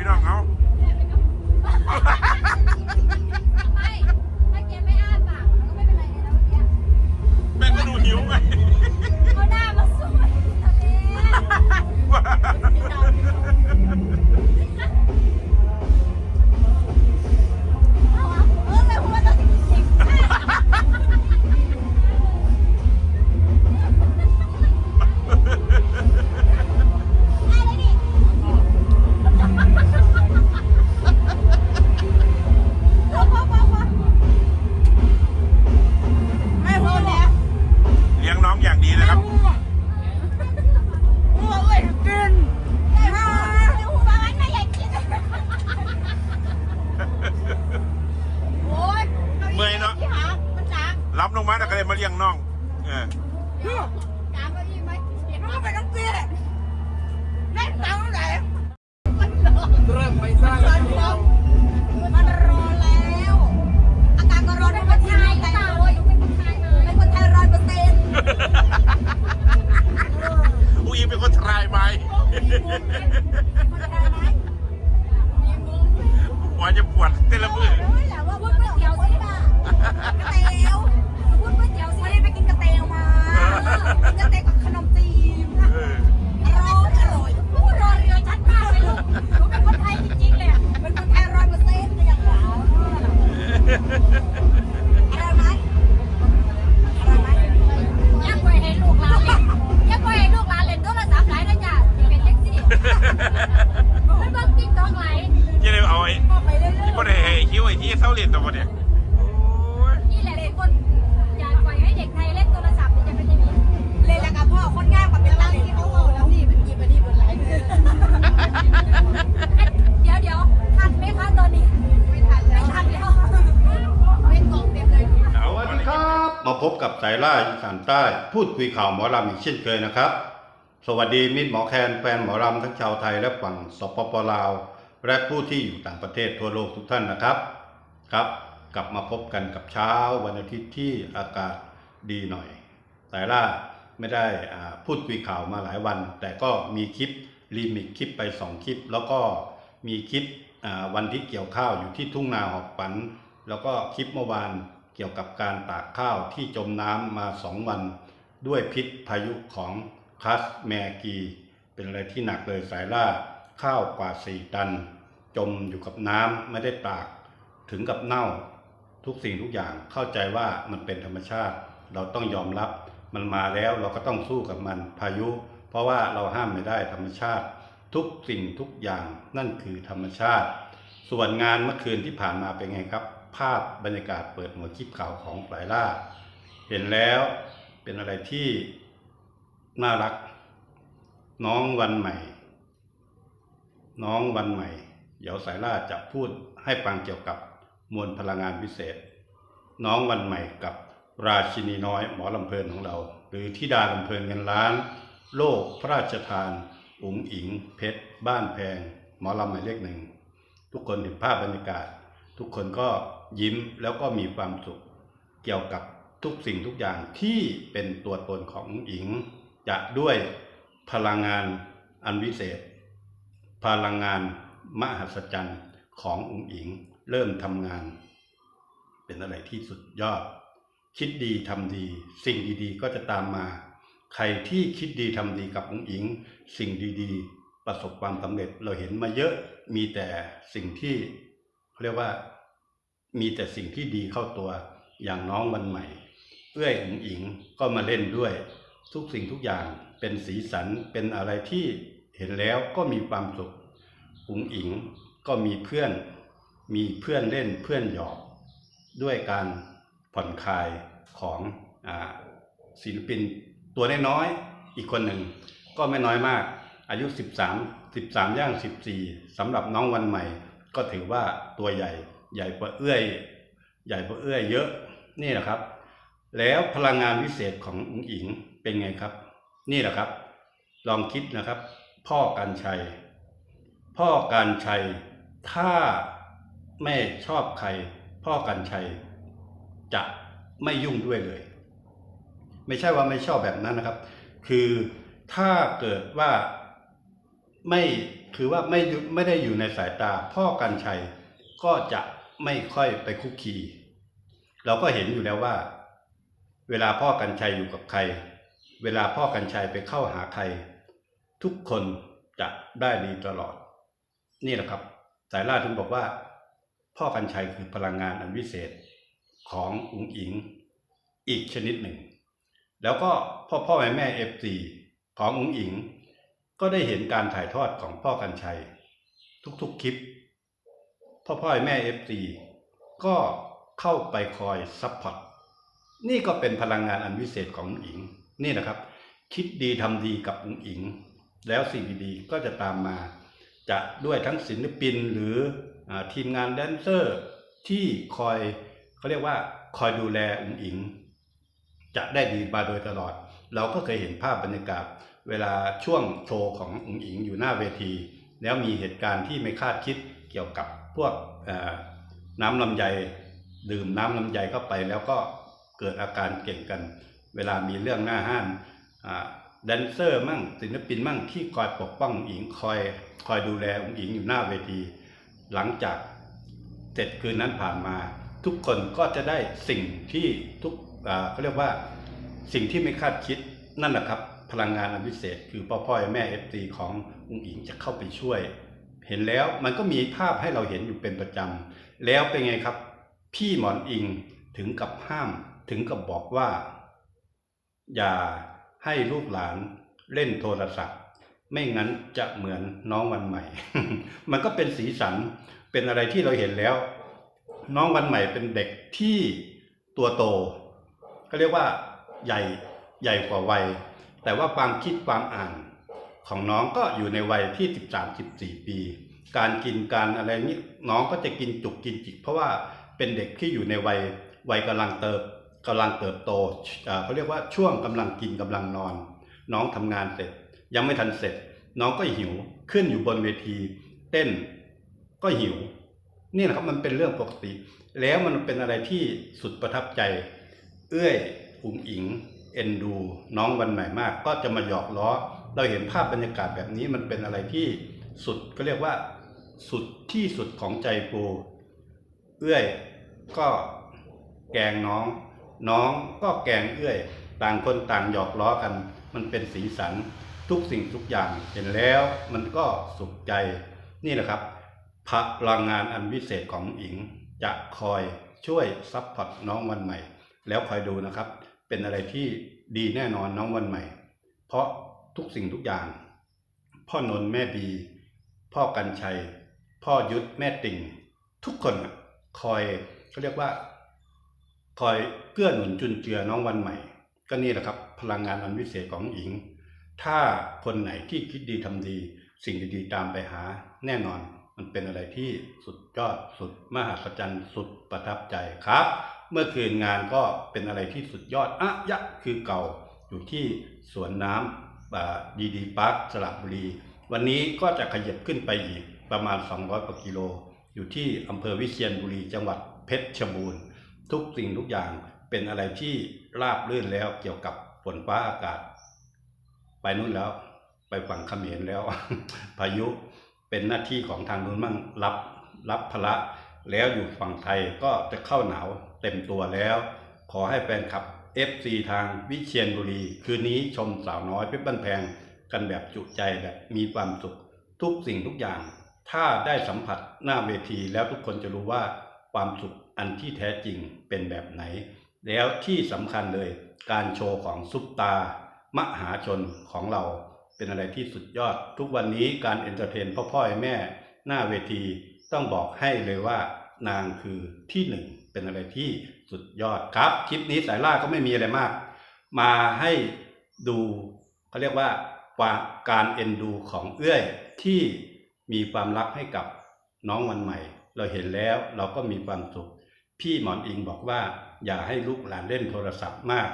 พี่น้องเขา จะปวดเต้นละมือ เศร้าเรียนตัวเนี่ยโอ้ยๆนี่แหละทุกคนอย่าปล่อยให้เด็กไทยเล่นโทรศัพท์มันจะเป็นอย่างนี้เล่นแล้วกับพ่อคนง่ายกว่าเป็นตังที่เขาเอาแล้วนี่มันกินไปนี่บนไหลเดี๋ยวเดี๋ยวทันไหมคะตอนนี้ ไม่ทันแล้วไม่ทันแล้วเล่นกองเต็มเลยเอาสวัสดีครับ มาพบกับสายล่าอีสานใต้ พูดคุยข่าวหมอลำอีกเช่นเคยนะครับ สวัสดีมิตรหมอแคนแฟนหมอลำทั้งชาวไทยและฝั่งสปปลาว และผู้ที่อยู่ต่างประเทศทั่วโลกทุกท่านนะครับ ครับ กลับมาพบกันกับเช้าวันอาทิตย์ที่อากาศดีหน่อยสายล่าไม่ได้พูดคุยข่าวมาหลายวัน แต่ก็มีคลิปรีมิกคลิปไปสองคลิป แล้วก็มีคลิปวันที่เกี่ยวข้าวอยู่ที่ทุ่งนาหอบฝัน แล้วก็คลิปเมื่อวานเกี่ยวกับการตากข้าวที่จมน้ำมาสองวัน ด้วยพิษพายุของคลัสแมกี เป็นอะไรที่หนักเลยสายล่าข้าวกว่าสี่ตัน จมอยู่กับน้ำไม่ได้ตาก ถึงกับเน่าทุกสิ่งทุกอย่างเข้าใจว่ามันเป็นธรรมชาติ เราต้องยอมรับมันมาแล้วเราก็ต้องสู้กับมันพายุ เพราะว่าเราห้ามไม่ได้ธรรมชาติ ทุกสิ่งทุกอย่างนั่นคือธรรมชาติ ส่วนงานเมื่อคืนที่ผ่านมาเป็นไงครับ ภาพบรรยากาศเปิดหัวคลิปข่าวของสายล่า เห็นแล้วเป็นอะไรที่น่ารัก น้องวันใหม่ น้องวันใหม่ เดี๋ยวสายล่าจะพูดให้ฟังเกี่ยวกับ มวลพลังงานพิเศษ น้องวันใหม่กับราชินีน้อยหมอลำเพลินของเรา หรือธิดาลำเพลินเงินล้าน โลกพระราชทานอุ๋งอิง เพชร บ้านแพง หมอลำหมายเลขหนึ่ง ทุกคนเห็นภาพบรรยากาศ ทุกคนก็ยิ้มแล้วก็มีความสุข เกี่ยวกับทุกสิ่งทุกอย่างที่เป็นตัวตนของอุ๋งอิง จะด้วยพลังงานอันวิเศษ พลังงานมหัศจรรย์ ของอุ๋งอิงเริ่มทำงาน เป็นอะไรที่สุดยอด คิดดีทำดี สิ่งดีๆ ก็จะตามมา ใครที่คิดดีทำดีกับอุ๋งอิง สิ่งดีๆ ประสบความสำเร็จเราเห็นมาเยอะมีแต่สิ่งที่เขาเรียกว่า มีแต่สิ่งที่ดีเข้าตัวอย่างน้องวันใหม่เอื้อยอุ๋งอิงก็มาเล่นด้วย ทุกสิ่งทุกอย่างเป็นสีสันเป็นอะไรที่เห็นแล้วก็มีความสุขอุ๋งอิง ก็มีเพื่อน มีเพื่อนเล่นเพื่อนหยอก ด้วยการผ่อนคลายของอศิลปินตัวน้อยๆอีกคนหนึ่ง ก็ไม่น้อยมาก อายุ 13 13 ย่าง 14สำหรับน้องวันใหม่ ก็ถือว่าตัวใหญ่ ใหญ่กว่าเอื้อย ใหญ่กว่าเอื้อยเยอะนี่แหละครับ แล้วพลังงานวิเศษของอุ๋งอิงเป็นไงครับ นี่แหละครับ ลองคิดนะครับ พ่อการชัย พ่อการชัย ถ้าไม่ชอบใคร พ่อการชัยจะไม่ยุ่งด้วยเลย ไม่ใช่ว่าไม่ชอบแบบนั้นนะครับ คือถ้าเกิดว่าไม่คือว่าไม่ไม่ได้อยู่ในสายตา พ่อกันชัยก็จะไม่ค่อยไปคุกคีเราก็เห็นอยู่แล้วว่า เวลาพ่อกันชัยอยู่กับใคร เวลาพ่อกันชัยไปเข้าหาใคร ทุกคนจะได้ดีตลอด นี่แหละครับ สายล่าถึงบอกว่า พ่อกันชัยคือพลังงานอันวิเศษของอุ๋งอิงอีกชนิดหนึ่ง แล้วก็พ่อพ่อแม่แม่เอฟซีของอุ๋งอิง ก็ได้เห็นการถ่ายทอดของพ่อกันชัย ทุกๆคลิป พ่อพ่อแม่เอฟซีก็เข้าไปคอยซัพพอร์ตนี่ก็เป็นพลังงานอันวิเศษของอุ๋งอิงนี่นะครับ คิดดีทำดีกับอุ๋งอิง แล้วสิ่งดีๆก็จะตามมา จะด้วยทั้งศิลปินหรืออทีมงานแดนเซอร์ที่คอยเขาเรียกว่าคอยดูแลอุ๋งอิง จะได้ดีมาโดยตลอด เราก็เคยเห็นภาพบรรยากาศ เวลาช่วงโชว์ของอุ๋งอิงอยู่หน้าเวที แล้วมีเหตุการณ์ที่ไม่คาดคิดเกี่ยวกับพวกน้ำลำไยดื่มน้ำลำไยเข้าไปแล้วก็เกิดอาการเก่งกัน เวลามีเรื่องหน้าห้านอ แดนเซอร์มั่งศิลปินมั่งที่คอยปกป้องอิงคอยคอยดูแลองอิงอยู่หน้าเวที หลังจากเสร็จคืนนั้นผ่านมา ทุกคนก็จะได้สิ่งที่ทุกเขาเรียกว่าสิ่งที่ไม่คาดคิดนั่นแหละครับ พลังงานอันพิเศษ คือพ่อพ่อแม่เอฟซีขององอิงจะเข้าไปช่วย เห็นแล้วมันก็มีภาพให้เราเห็นอยู่เป็นประจำแล้วเป็นไงครับ พี่หมอนอิงถึงกับห้ามถึงกับบอกว่า อย่า ให้ลูกหลานเล่นโทรศัพท์ ไม่งั้นจะเหมือนน้องวันใหม่ มันก็เป็นสีสันเป็นอะไรที่เราเห็นแล้ว น้องวันใหม่เป็นเด็กที่ตัวโตก็เรียกว่าใหญ่ใหญ่กว่าวัย แต่ว่าความคิดความอ่านของน้องก็อยู่ในวัยที่ 13 14 ปี การกินการอะไรนี้น้องก็จะกินจุกกินจิก เพราะว่าเป็นเด็กที่อยู่ในวัยวัยกำลังเติบ กำลังเติบโตเขาเรียกว่าช่วงกำลังกินกำลังนอน น้องทำงานเสร็จ ยังไม่ทันเสร็จ น้องก็หิวขึ้นอยู่บนเวที เต้นก็หิวนี่แหละครับมันเป็นเรื่องปกติ แล้วมันเป็นอะไรที่สุดประทับใจ เอื้อยอุ๋งอิง เอ็นดู น้องวันใหม่มาก ก็จะมาหยอกล้อ เราเห็นภาพบรรยากาศแบบนี้มันเป็นอะไรที่สุดก็เรียกว่า สุดที่สุดของใจปูเอื้อยก็แกงน้อง น้องก็แกงเอื้อย ต่างคนต่างหยอกล้อกัน มันเป็นสีสันทุกสิ่งทุกอย่างเห็นแล้วมันก็สุขใจนี่แหละครับพลังงานอันวิเศษของอิงจะคอยช่วยซัพพอร์ตน้องวันใหม่ แล้วคอยดูนะครับ เป็นอะไรที่ดีแน่นอนน้องวันใหม่ เพราะทุกสิ่งทุกอย่าง พ่อนนแม่บี พ่อกันชัย พ่อยุทธแม่ติ่ง ทุกคนคอยเขาเรียกว่า คอยเกื้อหนุนจุนเจือน้องวันใหม่ ก็นี่แหละครับ พลังงานอันวิเศษของอิง ถ้าคนไหนที่คิดดีทำดี สิ่งดีๆตามไปหา แน่นอนมันเป็นอะไรที่สุดยอดสุดมหัศจรรย์สุดประทับใจครับ เมื่อคืนงานก็เป็นอะไรที่สุดยอดอะยะคือเก่าอยู่ที่สวนน้ำดีดีพาร์คสระบุรี วันนี้ก็จะขยับขึ้นไปอีกประมาณ 200กว่ากิโล อยู่ที่อำเภอวิเชียรบุรีจังหวัดเพชรบูรณ์ ทุกสิ่งทุกอย่างเป็นอะไรที่ราบรื่นแล้วเกี่ยวกับฝนฟ้าอากาศ ไปนู่นแล้วไปฝั่งเขมรแล้ว พายุเป็นหน้าที่ของทางนู้นมั่งรับรับภาระแล้วอยู่ฝั่งไทยก็จะเข้าหนาวเต็มตัวแล้ว ขอให้แฟนคลับ FC ทางวิเชียรบุรี คืนนี้ชมสาวน้อยเพชรบ้านแพงกันแบบจุใจแบบมีความสุข ทุกสิ่งทุกอย่าง ถ้าได้สัมผัสหน้าเวทีแล้วทุกคนจะรู้ว่าความสุข อันที่แท้จริงเป็นแบบไหน แล้วที่สำคัญเลย การโชว์ของซุปตา มหาชนของเราเป็นอะไรที่สุดยอด ทุกวันนี้การเอนเตอร์เทนพ่อพ่อแม่ หน้าเวทีต้องบอกให้เลยว่านางคือที่หนึ่งเป็นอะไรที่สุดยอดครับ คลิปนี้สายล่าก็ไม่มีอะไรมาก มาให้ดูเขาเรียกว่าการเอ็นดูของเอื้อยที่มีความรักให้กับน้องวันใหม่ เราเห็นแล้วเราก็มีความสุข พี่หมอนอิงบอกว่า อย่าให้ลูกหลานเล่นโทรศัพท์มาก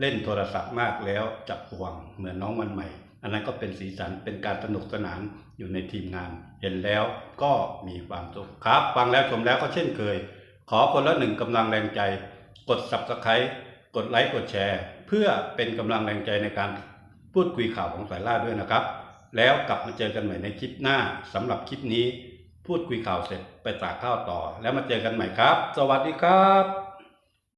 เล่นโทรศัพท์มากแล้วจะห่วงเหมือนน้องวันใหม่ อันนั้นก็เป็นสีสันเป็นการสนุกสนานอยู่ในทีมงาน เห็นแล้วก็มีความสุขครับ ฟังแล้วชมแล้วก็เช่นเคย ขอคนละหนึ่งกำลังแรงใจ กด subscribe กดไลค์กดแชร์ เพื่อเป็นกำลังแรงใจในการพูดคุยข่าวของสายล่าด้วยนะครับ แล้วกลับมาเจอกันใหม่ในคลิปหน้าสำหรับคลิปนี้ พูดคุยข่าวเสร็จไปตากข้าวต่อ แล้วมาเจอกันใหม่ครับ สวัสดีครับ